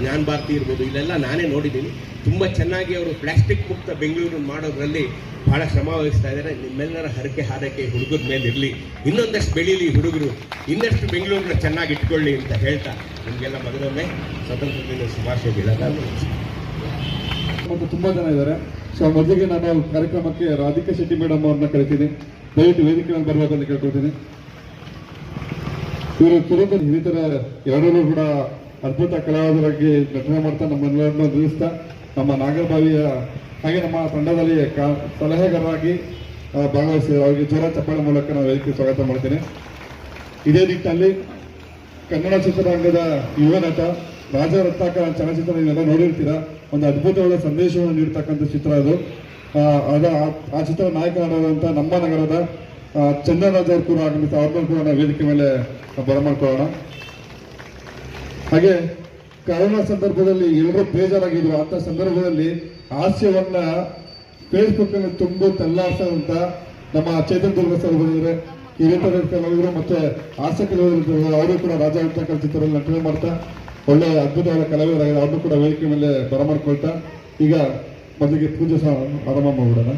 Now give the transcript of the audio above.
ಜ್ಞಾನ ಭಾರತಿ ಇರ್ಬೋದು ಇಲ್ಲೆಲ್ಲ ನಾನೇ ನೋಡಿದ್ದೀನಿ. ತುಂಬ ಚೆನ್ನಾಗಿ ಅವರು ಪ್ಲಾಸ್ಟಿಕ್ ಮುಕ್ತ ಬೆಂಗಳೂರು ಮಾಡೋದ್ರಲ್ಲಿ ಭಾಳ ಶ್ರಮ ವಹಿಸ್ತಾ ಇದ್ದಾರೆ. ನಿಮ್ಮೆಲ್ಲರ ಹರಕೆ ಹಾರೈಕೆ ಹುಡುಗರ ಮೇಲೆ ಇರಲಿ ಇನ್ನೊಂದಷ್ಟು ಬೆಳೀಲಿ ಹುಡುಗರು, ಇನ್ನಷ್ಟು ಬೆಂಗಳೂರನ್ನ ಚೆನ್ನಾಗಿ ಇಟ್ಕೊಳ್ಳಿ ಅಂತ ಹೇಳ್ತಾ ನಿಮಗೆಲ್ಲ ಮೊದಲೊಮ್ಮೆ ಸ್ವತಂತ್ರ ದಿನ ಶುಭಾಶಯ ತುಂಬಾ ಜನ ಇದ್ದಾರೆ. ಸೊ ಮೊದಲಿಗೆ ನಾನು ಕಾರ್ಯಕ್ರಮಕ್ಕೆ ರಾಧಿಕಾ ಶೆಟ್ಟಿ ಮೇಡಮ್ ಅವ್ರನ್ನ ಕರಿತೀನಿ. ದಯವಿಟ್ಟು ವೇದಿಕೆ ಮೇಲೆ ಬರಬೇಕು ಅಂತ ಕೇಳ್ಕೊಳ್ತೀನಿ. ಇವರು ತುರುಕು ಹಿರಿತರ ಎರಡರೂ ಕೂಡ ಅದ್ಭುತ ಕಲಾವಿದರಾಗಿ ನಟನೆ ಮಾಡ್ತಾ ನಮ್ಮೆಲ್ಲರನ್ನು ನಿಲ್ಲಿಸ್ತಾ ನಮ್ಮ ನಾಗರಬಾವಿಯ ಹಾಗೆ ನಮ್ಮ ತಂಡದಲ್ಲಿ ಸಲಹೆಗಾರರಾಗಿ ಭಾಗವಹಿಸಿ ಅವರಿಗೆ ಜೋರ ಚಪ್ಪಾಳೆ ಮೂಲಕ ನಾವು ವೇದಿಕೆ ಸ್ವಾಗತ ಮಾಡ್ತೇನೆ. ಇದೇ ನಿಟ್ಟಿನಲ್ಲಿ ಕನ್ನಡ ಚಿತ್ರರಂಗದ ಯುವ ನಟ ರಾಜ ರತ್ನಾಕರ ಚಲನಚಿತ್ರ ನೀವೆಲ್ಲ ನೋಡಿರ್ತೀರಾ? ಒಂದು ಅದ್ಭುತವಾದ ಸಂದೇಶವನ್ನು ನೀಡ್ತಕ್ಕಂಥ ಚಿತ್ರ ಅದು. ಅದ ಆ- ಚಿತ್ರ ನಾಯಕನಾದಂಥ ನಮ್ಮ ನಗರದ ಚಂದ್ರರಾಜ್ ಅವರು ಕೂಡ ಆಗಮಿಸಿ, ಅವ್ರನ್ನೂ ಕೂಡ ನಾವು ವೇದಿಕೆ ಮೇಲೆ ಬರಮಾಡ್ಕೊಳ್ಳೋಣ. ಹಾಗೆ ಕರೋನಾ ಸಂದರ್ಭದಲ್ಲಿ ಎಲ್ಲರೂ ಬೇಜಾರಾಗಿದ್ರು. ಅಂತ ಸಂದರ್ಭದಲ್ಲಿ ಹಾಸ್ಯವನ್ನ ಫೇಸ್ಬುಕ್ ಅಲ್ಲಿ ತುಂಬು ತಲ್ಲಾಸದಂತ ನಮ್ಮ ಚೇತನ್ ದುರ್ಗ ಸರ್ ಬಂದಿದ್ದಾರೆ ಹಿರಿಯ ಕಲಾವಿದರು ಮತ್ತೆ ಕಲಾವಿದರು ಅವರು ಕೂಡ ರಾಜ ಚಿತ್ರದಲ್ಲಿ ನಟನೆ ಮಾಡ್ತಾ ಒಳ್ಳೆ ಅದ್ಭುತವಾದ ಕಲಾವಿದರಾಗಿದ್ದಾರೆ. ಅವ್ರನ್ನೂ ಕೂಡ ವೇದಿಕೆ ಮೇಲೆ ಬರಮಾಡ್ಕೊಳ್ತಾ, ಈಗ ಮೊದಲಿಗೆ ಪೂಜೆ ಸಹ ಆರಂಭ ಮಾಡ್ಬಿಡೋಣ.